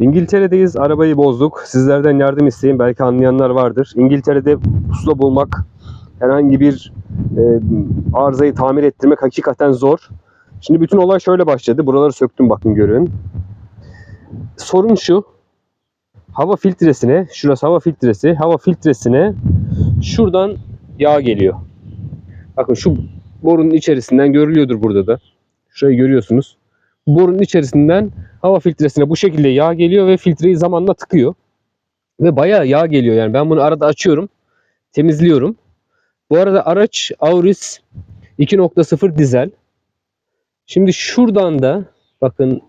İngiltere'deyiz. Arabayı bozduk. Sizlerden yardım isteyin. Belki anlayanlar vardır. İngiltere'de pusula bulmak, herhangi bir e, arızayı tamir ettirmek hakikaten zor. Şimdi bütün olay şöyle başladı. Buraları söktüm bakın görün. Sorun şu. Hava filtresine, şurası hava filtresi. Hava filtresine şuradan yağ geliyor. Bakın şu borunun içerisinden görülüyordur burada da. Şurayı görüyorsunuz. Borunun içerisinden hava filtresine bu şekilde yağ geliyor ve filtreyi zamanla tıkıyor. Ve bayağı yağ geliyor yani. Ben bunu arada açıyorum. Temizliyorum. Bu arada araç Auris 2.0 dizel. Şimdi şuradan da bakın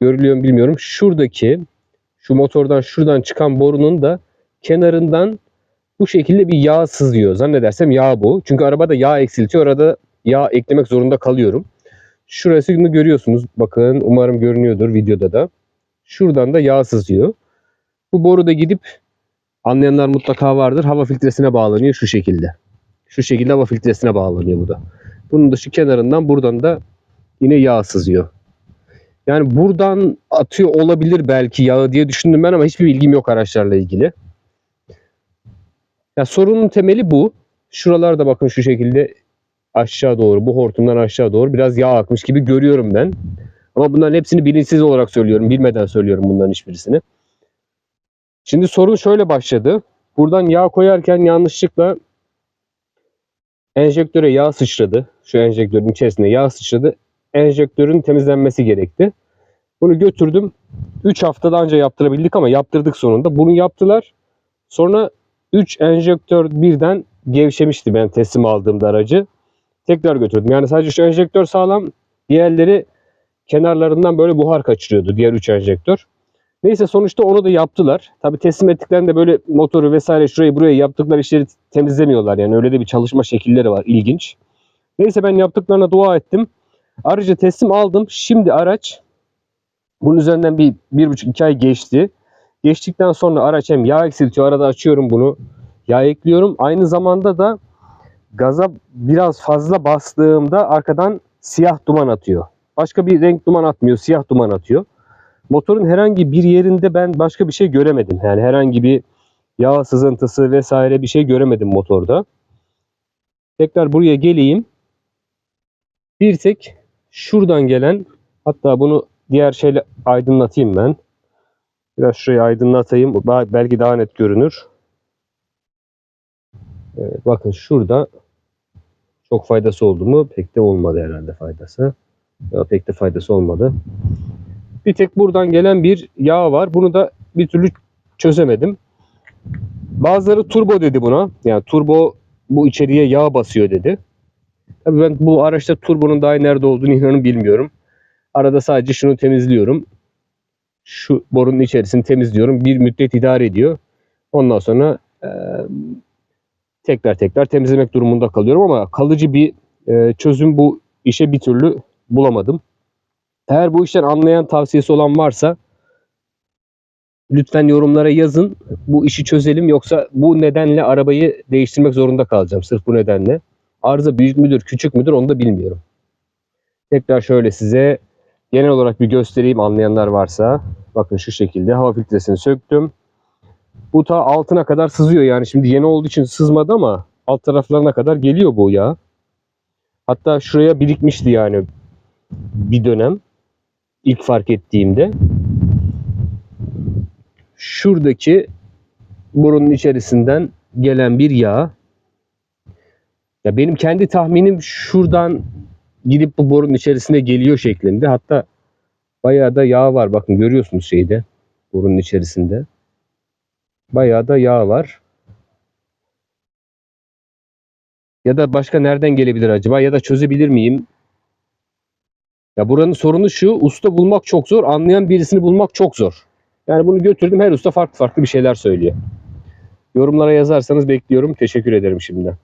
görülüyor mu bilmiyorum. Şuradaki şu motordan şuradan çıkan borunun da kenarından bu şekilde bir yağ sızıyor. Zannedersem yağ bu. Çünkü arabada yağ eksiltiyor. Orada yağ eklemek zorunda kalıyorum. Şurasını görüyorsunuz. Bakın umarım görünüyordur videoda da. Şuradan da yağ sızıyor. Bu boru da gidip anlayanlar mutlaka vardır. Hava filtresine bağlanıyor şu şekilde. Şu şekilde hava filtresine bağlanıyor bu da. Bunun da şu kenarından buradan da yine yağ sızıyor. Yani buradan atıyor olabilir belki yağı diye düşündüm ben ama hiçbir bilgim yok araçlarla ilgili. Ya sorunun temeli bu. Şuralarda bakın şu şekilde aşağı doğru bu hortumdan aşağı doğru biraz yağ akmış gibi görüyorum ben. Ama bunların hepsini bilinçsiz olarak söylüyorum. Bilmeden söylüyorum bunların hiçbirisini. Şimdi sorun şöyle başladı. Buradan yağ koyarken yanlışlıkla enjektöre yağ sıçradı. Şu enjektörün içerisine yağ sıçradı. Enjektörün temizlenmesi gerekti. Bunu götürdüm. 3 haftada önce yaptırabildik ama yaptırdık sonunda. Bunu yaptılar. Sonra 3 enjektör birden gevşemişti ben teslim aldığımda aracı. Tekrar götürdüm. Yani sadece şu enjektör sağlam. Diğerleri kenarlarından böyle buhar kaçırıyordu. Diğer 3 enjektör. Neyse sonuçta onu da yaptılar. Tabi teslim ettiklerinde böyle motoru vesaire şurayı burayı yaptıkları işleri temizlemiyorlar. Yani öyle de bir çalışma şekilleri var. ilginç. Neyse ben yaptıklarına dua ettim. Aracı teslim aldım. Şimdi araç bunun üzerinden bir, bir buçuk iki ay geçti. Geçtikten sonra araç hem yağ eksiltiyor. Arada açıyorum bunu. Yağ ekliyorum. Aynı zamanda da gaza biraz fazla bastığımda arkadan siyah duman atıyor. Başka bir renk duman atmıyor. Siyah duman atıyor. Motorun herhangi bir yerinde ben başka bir şey göremedim. Yani herhangi bir yağ sızıntısı vesaire bir şey göremedim motorda. Tekrar buraya geleyim. Bir tek şuradan gelen hatta bunu diğer şeyle aydınlatayım ben. Biraz şurayı aydınlatayım. Belki daha net görünür. Evet, bakın şurada çok faydası oldu mu? Pek de olmadı herhalde faydası. Ya pek de faydası olmadı. Bir tek buradan gelen bir yağ var. Bunu da bir türlü çözemedim. Bazıları turbo dedi buna. Yani turbo bu içeriye yağ basıyor dedi. Tabii ben bu araçta turbonun daha nerede olduğunu inanın bilmiyorum. Arada sadece şunu temizliyorum. Şu borunun içerisini temizliyorum. Bir müddet idare ediyor. Ondan sonra tekrar tekrar temizlemek durumunda kalıyorum ama kalıcı bir e, çözüm bu işe bir türlü bulamadım. Eğer bu işten anlayan tavsiyesi olan varsa lütfen yorumlara yazın. Bu işi çözelim yoksa bu nedenle arabayı değiştirmek zorunda kalacağım. Sırf bu nedenle. Arıza büyük müdür, küçük müdür onu da bilmiyorum. Tekrar şöyle size genel olarak bir göstereyim anlayanlar varsa. Bakın şu şekilde hava filtresini söktüm. Bu ta altına kadar sızıyor yani şimdi yeni olduğu için sızmadı ama alt taraflarına kadar geliyor bu yağ. Hatta şuraya birikmişti yani bir dönem ilk fark ettiğimde şuradaki burunun içerisinden gelen bir yağ ya benim kendi tahminim şuradan gidip bu borunun içerisine geliyor şeklinde. Hatta bayağı da yağ var. Bakın görüyorsunuz şeyde borunun içerisinde. Bayağı da yağ var. Ya da başka nereden gelebilir acaba? Ya da çözebilir miyim? Ya buranın sorunu şu. Usta bulmak çok zor. Anlayan birisini bulmak çok zor. Yani bunu götürdüm. Her usta farklı farklı bir şeyler söylüyor. Yorumlara yazarsanız bekliyorum. Teşekkür ederim şimdiden.